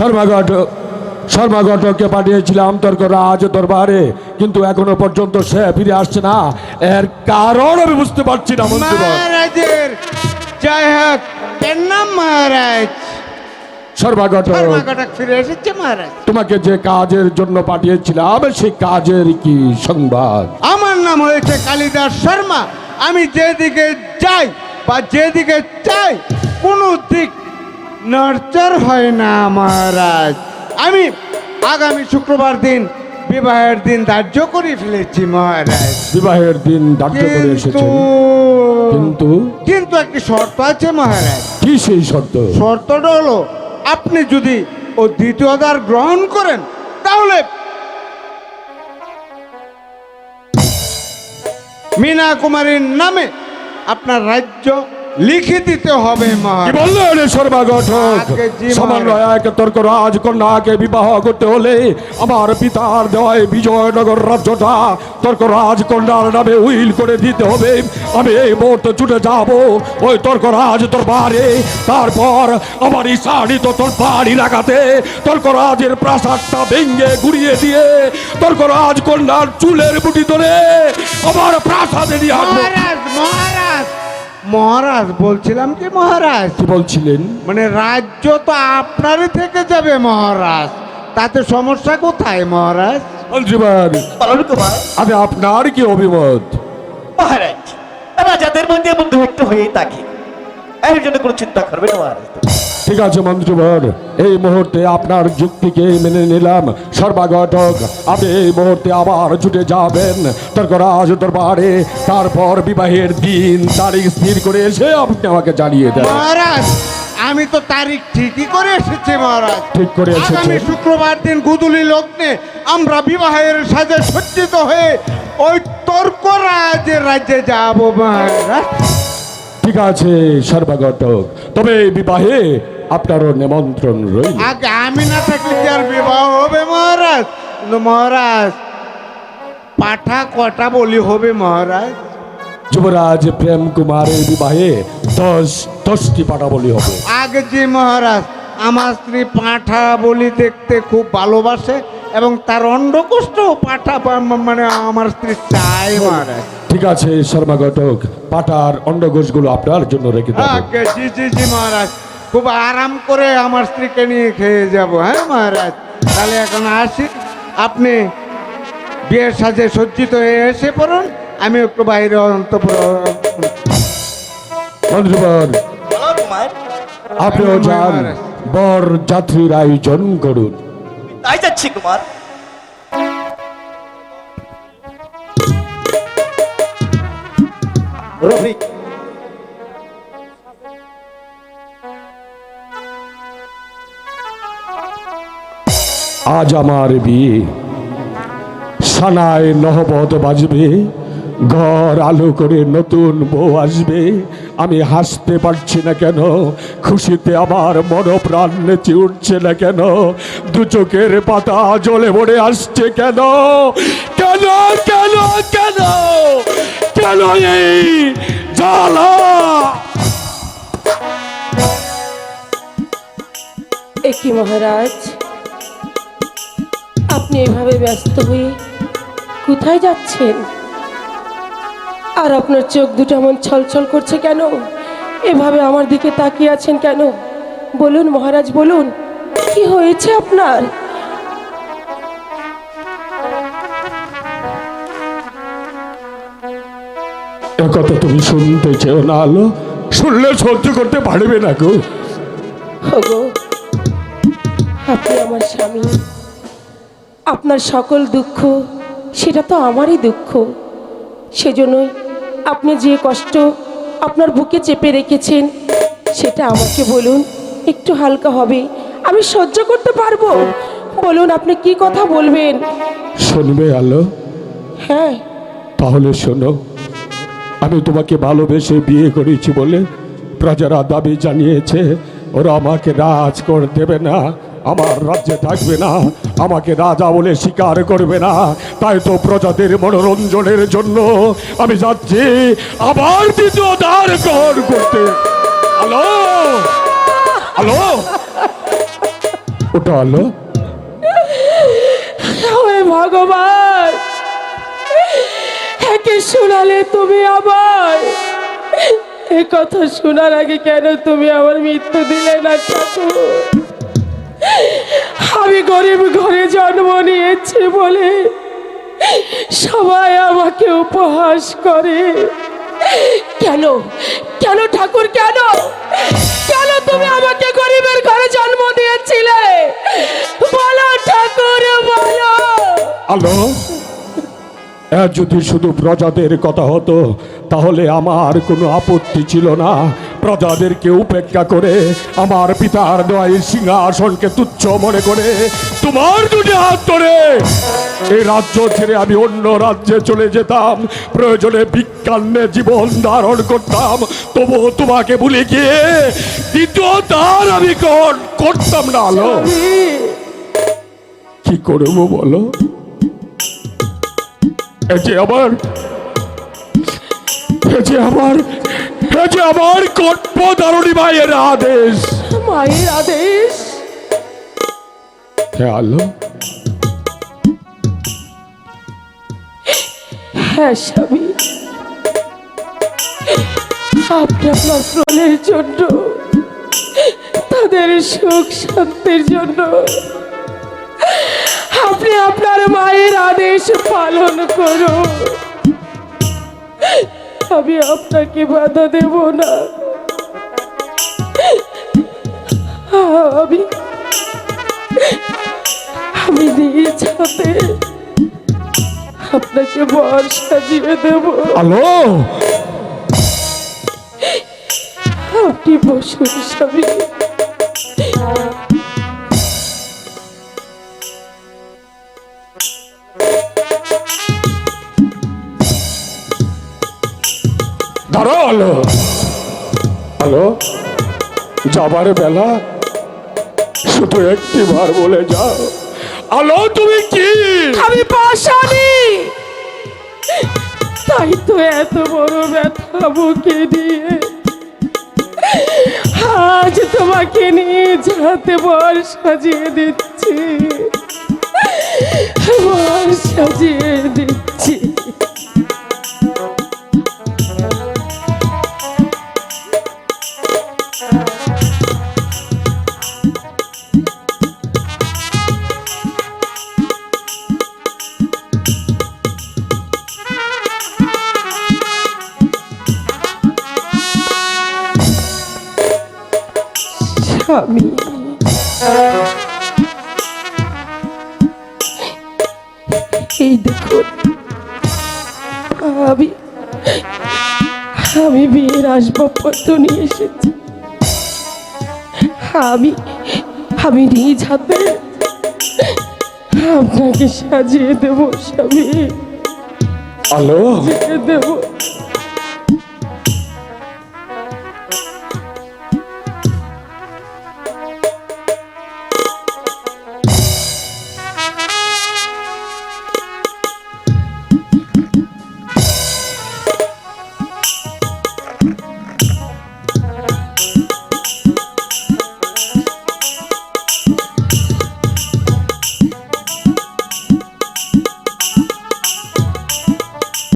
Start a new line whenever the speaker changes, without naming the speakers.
শর্মাঘটক শর্মাঘটককে পাঠিয়েছিলাম তর্ক রাজ দরবারে কিন্তু এখনও পর্যন্ত সে ফিরে আসছে না। এর কারণ আমি বুঝতে পারছি না
মহারাজের জয় হোক। নাম মহারাজ।
তোমাকে যে কাজের জন্য পাঠিয়েছিলাম সেই কাজের কি সংবাদ?
আমার নাম হয়েছে কালিদাস শর্মা। আমি যেদিকে যাই বা যেদিকে চাই কোনো দিক নড়চড় হয় না মহারাজ। আমি আগামী শুক্রবার দিন বিবাহের দিন ধার্য করে ফেলেছি মহারাজ।
বিবাহের দিন ধার্য করে
কিন্তু
এসেছেন। কিন্তু?
কিন্তু একটি শর্ত আছে মহারাজ।
কি সেই শর্ত?
শর্তটা হলো আপনি যদি ও দ্বিতীয় দ্বার গ্রহণ করেন তাহলে মীনা কুমারীর নামে আপনার রাজ্য লিখে দিতে হবে
কি
মহারাজ
বললেন এক তর্ক রাজকন্যাকে বিবাহ করতে হলে আমার পিতার দেওয়ায় বিজয়নগর রাজ্যটা তর্ক রাজকন্যার নামে উইল করে দিতে হবে। আমি এই মুহূর্তে ছুটে যাব ওই তর্ক রাজ তোর দরবারে। তারপর আমার ঈশানিত তোর বাড়ি লাগাতে তর্ক রাজের প্রাসাদটা ভেঙ্গে ঘুরিয়ে দিয়ে তর্ক রাজকন্যার চুলের বুটি ধরে আমার প্রাসাদে নিয়ে
মহারাজ মহারাজ। মহারাজ বলছিলাম কি মহারাজ?
কি বলছিলেন?
মানে রাজ্য তো আপনারই থেকে যাবে মহারাজ। তাতে সমস্যা কোথায় মহারাজ?
বলছি
পালন কুমার।
আমি আপনার কি অভিমত?
মহারাজ রাজাদের মধ্যে বন্ধু একটু হয়েই থাকে। এর জন্য কোনো চিন্তা করবে না মহারাজ।
ঠিক আছে মন্ত্রীবর এই মুহূর্তে আপনার যুক্তিকে মেনে নিলাম। সর্বাগটক আপনি এই মুহূর্তে আবার ছুটে যাবেন। তর্করাজ দরবারে তারপর বিবাহের দিন তারিখ স্থির করে এসে আপনি আমাকে জানিয়ে দেন।
মহারাজ আমি তো তারিখ ঠিকই করে এসেছি মহারাজ।
ঠিক করে
আগামী শুক্রবার দিন গুদুলি লগ্নে আমরা বিবাহের সাজে সজ্জিত হয়ে ওই তর্ক রাজের রাজ্যে যাব মহারাজ।
ঠিক আছে সর্বাগটক তবে বিবাহে আপনারও নিমন্ত্রণ রইল।
আগে আমি না থাকলে কি আর বিবাহ হবে মহারাজ? কিন্তু মহারাজ পাঠা কটা বলি হবে মহারাজ?
যুবরাজ প্রেম কুমারের বিবাহে দশ দশটি পাঠা বলি হবে।
আগে যে মহারাজ আমার স্ত্রী পাঁঠা বলি দেখতে খুব ভালোবাসে এবং তার অন্ডকোষ্ঠ পাঠা মানে আমার স্ত্রী চাই মহারাজ।
ঠিক আছে শর্মাগটক পাটার অন্ডঘোষগুলো আপনার জন্য রেখে দেবো।
জি জি জি মহারাজ। খুব আরাম করে আমার স্ত্রীকে নিয়ে খেয়ে যাব হ্যাঁ মহারাজ? তাহলে এখন আসি। আপনি বিয়ের সাজে সজ্জিত হয়ে এসে পড়ুন আমি একটু বাইরে অন্তপুর
আপনিও যান বর যাত্রীর আয়োজন করুন।
তাই যাচ্ছি কুমার। রফিক
আজ আমার বিয়ে। সানায় নহবত বাজবে, ঘর আলো করে নতুন বউ আসবে। আমি হাসতে পারছি না কেন, খুশিতে আমার মনপ্রাণ নেচে উঠছে না কেন, দু চোখের পাতা জলে ভরে আসছে কেন? কেন কেন কেন কেন এই জ্বালা?
একই মহারাজ? আপনি এভাবে ব্যস্ত হয়ে কোথায় যাচ্ছেন? আর আপনার চোখ দুটো এমন ছলছল করছে কেন? এভাবে আমার দিকে তাকিয়ে আছেন কেন? বলুন মহারাজ বলুন কি হয়েছে আপনার?
কথা তুমি শুনতে চেও না আলো। শুনলে সহ্য করতে পারবে না গো।
আপনি আমার স্বামী। আপনার সকল দুঃখ সেটা তো আমারই দুঃখ। সেজন্যই আপনি যে কষ্ট আপনার বুকে চেপে রেখেছেন সেটা আমাকে বলুন একটু হালকা হবে আমি সহ্য করতে পারব। বলুন আপনি কি কথা বলবেন?
শুনবে আলো?
হ্যাঁ।
তাহলে শোনো আমি তোমাকে ভালোবেসে বিয়ে করেছি বলে প্রজারা দাবি জানিয়েছে ওরা আমাকে রাজ করে দেবে না। আমার রাজ্যে থাকবে না, আমাকে রাজা বলে স্বীকার করবে না। তাই তো প্রজাদের মনোরঞ্জনের জন্য আমি যাচ্ছি, আবার দ্বিতীয় দ্বার গ্রহণ করতে। হ্যালো? হ্যালো? ওটা
ওই ভগবান, একে শোনালে তুমি আবার এ কথা শোনার আগে কেন তুমি আমার মৃত্যু দিলে না ঠাকুর? আমি গরিব ঘরে জন্ম নিয়েছি বলে সবাই আমাকে উপহাস করে। কেন? কেন ঠাকুর, কেন? কেন তুমি আমাকে গরিবের ঘরে জন্ম দিয়েছিলে? বলো ঠাকুর, বলো।
আলো যদি শুধু প্রজাদের কথা হতো, তাহলে আমার কোনো আপত্তি ছিল না। প্রজাদেরকে উপেক্ষা করে আমার পিতার নয় সিংহাসনকে তুচ্ছ মনে করে তোমার দুটি হাত ধরে এই রাজ্য ছেড়ে আমি অন্য রাজ্যে চলে যেতাম। প্রয়োজনে বিজ্ঞানে জীবন ধারণ করতাম। তবুও তোমাকে ভুলে গিয়ে দ্বিতীয় তার আমি কর- করতাম না, আলো। কি করব বলো? এই যে আমার যে আমার যে আমার কর্পধারণী মায়ের আদেশ।
মায়ের আদেশ?
হে আলো
হ্যাঁ স্বামী। আপনার প্রশ্নের জন্য তাদের সুখ শান্তির জন্য আপনি আপনার মায়ের আদেশ পালন করুন। আমি আপনাকে বাধা দেব না। আমি আমি নিজ হাতে আপনাকে বর সাজিয়ে দেব।
হ্যালো?
আপনি বসুন স্বামী।
ধরো আলো। আলো, যাবার বেলা শুধু একটি বার বলে যাও। আলো, তুমি কি?
আমি পাশানি তাই তো এত বড় ব্যথা বুকে দিয়ে। আজ তোমাকে নিয়ে যাতে বর সাজিয়ে দিচ্ছি। বর সাজিয়ে দিচ্ছি। দেখুন আমি আমি বিয়ের আসবাবপত্র নিয়ে এসেছি। আমি আমি নিজ হাতে আপনাকে সাজিয়ে দেবো স্বামী।
আলো
দেবো।